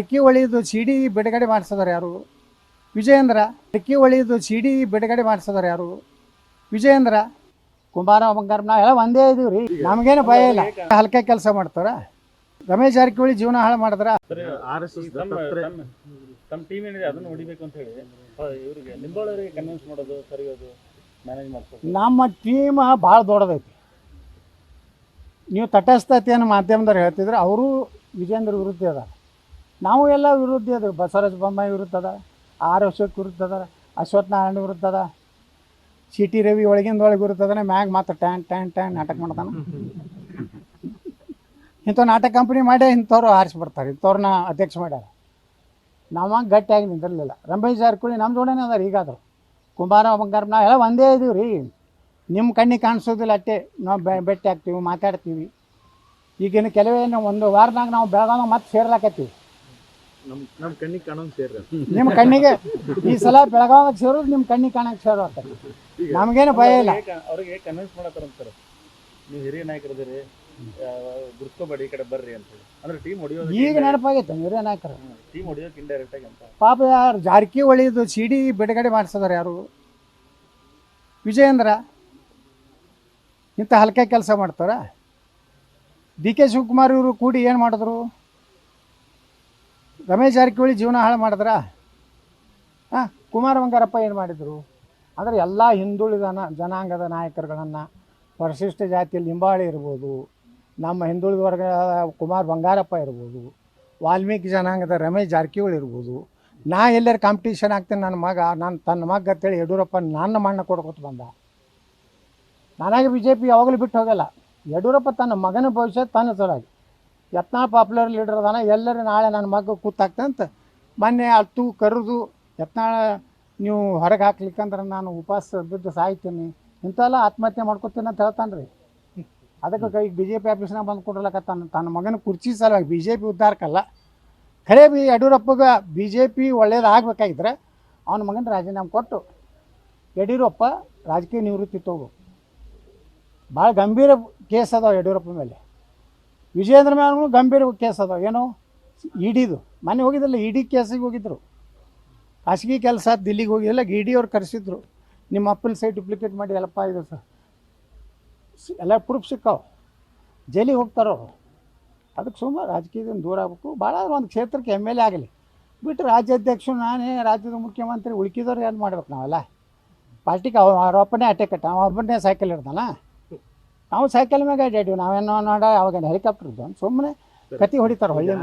ಅಕ್ಕಿ ಹೊಳಿದು ಸಿಡಿ ಬಿಡುಗಡೆ ಮಾಡಿಸಿದಾರೆ ಯಾರು? ವಿಜಯೇಂದ್ರ ಅಕ್ಕಿ ಹೊಳಿದು ಸಿಡಿ ಬಿಡುಗಡೆ ಮಾಡಿಸಿದಾರೆ ಯಾರು? ವಿಜಯೇಂದ್ರ ಕುಂಬಾರ ಬಂಗಾರ ನಾವು ಎಲ್ಲ ಒಂದೇ ಇದೀವಿ ರೀ. ನಮಗೇನು ಭಯ ಇಲ್ಲ. ಹಲ್ಕೆ ಕೆಲಸ ಮಾಡ್ತಾರ. ರಮೇಶ್ ಜಾರಕಿಹೊಳಿ ಜೀವನ ಹಾಳು ಮಾಡಿದ್ರ? ಆರ್ ಎಸ್ ಎಸ್ ತಮ್ಮ ತಮ್ಮ ತಮ್ಮ ಟೀಮ್ ಏನಿದೆ ಅದನ್ನು ಹೊಡಿಬೇಕು ಅಂತ ಹೇಳಿ. ಇವರಿಗೆ ನಿಂಬಾಳರಿಗೆ ಕನ್ವಿನ್ಸ್ ಮಾಡೋದು ಕರೆಯೋದು ಮ್ಯಾನೇಜ್ ಮಾಡ್ಸೋದು ನಮ್ಮ ಟೀಮ್ ಭಾಳ ದೊಡ್ಡದೈತಿ. ನೀವು ತಟಸ್ಥತೆಯನ್ನು ಮಾಧ್ಯಮದವ್ರು ಹೇಳ್ತಿದ್ರೆ ಅವರು ವಿಜೇಂದ್ರ ವಿರುದ್ಧ ಅದ ನಾವು ಎಲ್ಲ ವಿರುದ್ಧ ಅದು ಬಸವರಾಜ ಬೊಮ್ಮಾಯಿ ವಿರುದ್ಧದ, ಆರ್ ಅಶೋಕ್ ವಿರುದ್ಧದ, ಅಶ್ವಥ್ ನಾರಾಯಣ ವಿರುದ್ಧದ, ಸಿ ಟಿ ರವಿ ಒಳಗಿಂದ ಒಳಗೆ ಅದಾನೆ ಮ್ಯಾಗ ಮಾತ್ರ ಟ್ಯಾನ್ ಟ್ಯಾನ್ ಟ್ಯಾನ್ ನಾಟಕ ಮಾಡ್ತಾನೆ. ಇಂಥ ನಾಟಕ ಕಂಪ್ನಿ ಮಾಡಿ ಇಂಥವ್ರು ಆರಿಸ್ಬಿಡ್ತಾರೆ ಇಂಥವ್ರನ್ನ ಅಧ್ಯಕ್ಷ ಮಾಡ್ಯಾರ. ನಾವು ಗಟ್ಟಿಯಾಗಿ ನಿಂದಿರಲಿಲ್ಲ. ರಮೇಶ್ ಜಾರಕಿಹೊಳಿ ನಮ್ಮ ಜೋಡನೇ ಅದಾರ ಈಗಾದ್ರು. ಕುಮಾರ ಬಂಗಾರ ನಾವು ಎಲ್ಲ ಒಂದೇ ಇದೀವಿ ರೀ ನಿಮ್ಮ ಕಣ್ಣಿಗೆ ಕಾಣಿಸೋದಿಲ್ಲ ಅಟ್ಟೆ. ನಾವು ಬೆ, ಭೇಟಿ ಆಗ್ತೀವಿ, ಮಾತಾಡ್ತೀವಿ. ಈಗಿನ ಕೆಲವೇ ಒಂದು ವಾರದಾಗ ನಾವು ಬೆಳಗಾವಿ ಮತ್ತೆ ಸೇರ್ಲಾಕತ್ತೀವಿ. ನಮ್ ನಮ್ ಕಣ್ಣಿಗೆ ಕಾಣೋಂಗ್ ಸೇರಿ ನಿಮ್ಮ ಕಣ್ಣಿಗೆ ಈ ಸಲ ಬೆಳಗಾವ್ ಸೇರೋದು ನಿಮ್ಮ ಕಣ್ಣಿಗೆ ಕಾಣಕ್ಕೆ ಸೇರೋ ಅಂತ. ನಮಗೇನು ಭಯ ಇಲ್ಲ. ಅವ್ರಿಗೆ- ಕನ್ವಿನ್ಸ್ ಮಾಡತ್ತಾರಂತಾರೆ ನೀವು ಹಿರಿಯ ನಾಯಕರಿದ್ದೀರಿ ಗುರ್ಸ್ಕೋಬೇಡಿ ಈ ಕಡೆ ಬರ್ರಿ ಅಂತ ಹೇಳಿ. ಅಂದ್ರೆ ಟೀಮ್ ಹೊಡಿಯೋದು ಈಗ ನೆನಪಾಗೈತೆ ಹಿರಿಯ ನಾಯಕರು. ಟೀಮ್ ಹೊಡಿಯೋಕೆ ಇಂಡೈರೆಕ್ಟ್ ಆಗಿ ಅಂತ. ಪಾಪ ಯಾರು ಜಾರಕಿಹೊಳಿದು ಸಿ ಡಿ ಬಿಡುಗಡೆ ಮಾಡಿಸಿದಾರೆ ಯಾರು? ವಿಜಯೇಂದ್ರ ಇಂಥ ಹಲ್ಕೆ ಕೆಲಸ ಮಾಡ್ತಾರ? ಡಿ ಕೆ ಶಿವಕುಮಾರ್ ಇವರು ಕೂಡಿ ಏನು ಮಾಡಿದ್ರು? ರಮೇಶ್ ಜಾರಕಿಹೊಳಿ ಜೀವನ ಹಾಳು ಮಾಡಿದ್ರ? ಹಾಂ ಕುಮಾರ ಬಂಗಾರಪ್ಪ ಏನು ಮಾಡಿದರು? ಅಂದರೆ ಎಲ್ಲ ಹಿಂದುಳಿದ ಜನಾಂಗದ ನಾಯಕರುಗಳನ್ನು ಪರಿಶಿಷ್ಟ ಜಾತಿಯ ಲಿಂಬಾಳಿ ಇರ್ಬೋದು, ನಮ್ಮ ಹಿಂದುಳಿದ ವರ್ಗ ಕುಮಾರ್ ಬಂಗಾರಪ್ಪ ಇರ್ಬೋದು, ವಾಲ್ಮೀಕಿ ಜನಾಂಗದ ರಮೇಶ್ ಜಾರಕಿಹೊಳಿ ಇರ್ಬೋದು, ನಾ ಎಲ್ಲರ ಕಾಂಪಿಟೇಷನ್ ಆಗ್ತೀನಿ ನನ್ನ ಮಗ, ನಾನು ತನ್ನ ಮಗ ಅಂತೇಳಿ ಯಡಿಯೂರಪ್ಪ ನನ್ನ ಮಣ್ಣ ಕೊಡ್ಕೊತ ಬಂದ. ನನಗೆ ಬಿ ಜೆ ಪಿ ಯಾವಾಗಲೂ ಬಿಟ್ಟು ಹೋಗಲ್ಲ. ಯಡಿಯೂರಪ್ಪ ತನ್ನ ಮಗನ ಭವಿಷ್ಯ ತನ್ನ ಸಲುವಾಗಿ. ಯತ್ನಾಳ್ ಪಾಪ್ಯುಲರ್ ಲೀಡರ್ ಅದಾನ, ಎಲ್ಲರೂ ನಾಳೆ ನನ್ನ ಮಗ ಕೂತಾಗ್ತಂತ ಮೊನ್ನೆ ಅತ್ತು ಕರೆದು ಯತ್ನ ನೀವು ಹೊರಗೆ ಹಾಕ್ಲಿಕ್ಕಂದ್ರೆ ನಾನು ಉಪವಾಸ ಬಿದ್ದು ಸಾಯ್ತೀನಿ ಇಂಥೆಲ್ಲ ಆತ್ಮಹತ್ಯೆ ಮಾಡ್ಕೊತೀನಿ ಅಂತ ಹೇಳ್ತಾನೆ ರೀ ಅದಕ್ಕೆ ಈಗ ಬಿ ಜೆ ಪಿ ಆಫೀಸ್ನಾಗ ಬಂದು ಕೊಡ್ಲಕತ್ತಾನ ತನ್ನ ಮಗನ ಕುರ್ಚಿ ಸಲುವಾಗಿ ಬಿ ಜೆ ಪಿ ಉದ್ಧಾರಕ್ಕಲ್ಲ ಖರೆ ಬಿ ಯಡಿಯೂರಪ್ಪಗೆ ಬಿ ಜೆ ಪಿ ಒಳ್ಳೇದಾಗಬೇಕಾಗಿದ್ರೆ ಅವನ ಮಗನ ರಾಜೀನಾಮೆ ಕೊಟ್ಟು ಯಡಿಯೂರಪ್ಪ ರಾಜಕೀಯ ನಿವೃತ್ತಿ ತಗೋ. ಭಾಳ ಗಂಭೀರ ಕೇಸ್ ಅದಾವೆ ಯಡಿಯೂರಪ್ಪ ಮೇಲೆ. ವಿಜಯೇಂದ್ರ ಮ್ಯಾಲೂ ಗಂಭೀರ ಕೇಸ್ ಅದಾವ. ಏನೋ ಇಡಿದು. ಮೊನ್ನೆ ಹೋಗಿದ್ದಲ್ಲ, ಇಡಿ ಕೇಸಿಗೆ ಹೋಗಿದ್ರು. ಖಾಸಗಿ ಕೆಲಸ, ದಿಲ್ಲಿಗೆ ಹೋಗಿದ್ದಿಲ್ಲ ಇ ಡಿ ಅವ್ರು ಕರೆಸಿದ್ರು. ನಿಮ್ಮ ಅಪ್ಪಲ್ ಸೈಟ್ ಡುಪ್ಲಿಕೇಟ್ ಮಾಡಿ ಎಲ್ಲಪ್ಪ ಇದು ಎಲ್ಲ ಪ್ರೂಫ್ ಸಿಕ್ಕಾವು. ಜೈಲಿಗೆ ಹೋಗ್ತಾರೋ ಅದಕ್ಕೆ ಸುಮ್ಮನೆ ರಾಜಕೀಯದಿಂದ ದೂರ ಆಗಬೇಕು. ಭಾಳ ಒಂದು ಕ್ಷೇತ್ರಕ್ಕೆ ಎಂ ಎಲ್ ಎ ಆಗಲಿ. ಬಿಟ್ಟು ರಾಜ್ಯಾಧ್ಯಕ್ಷರು, ನಾನೇ ರಾಜ್ಯದ ಮುಖ್ಯಮಂತ್ರಿ, ಉಳ್ಕಿದವ್ರು ಏನು ಮಾಡ್ಬೇಕು ನಾವೆಲ್ಲ? ಪಾರ್ಟಿಗೆ ಅವ ಕಟ್ಟ ಅವ್ರ ಒಬ್ಬನೇ ಸೈಕಲ್ ಇರ್ತಾನ ನಾವು ಸೈಕಲ್ ಮ್ಯಾಗ ಅಡ್ಡಾಡಿವಿ ನಾವೇನೋ ನೋಡ ಅವಾಗ ಹೆಲಿಕಾಪ್ಟರ್ ಸುಮ್ಮನೆ ಕತಿ ಹೊಡಿತಾರೆ ಹೊಳ್ಳಿ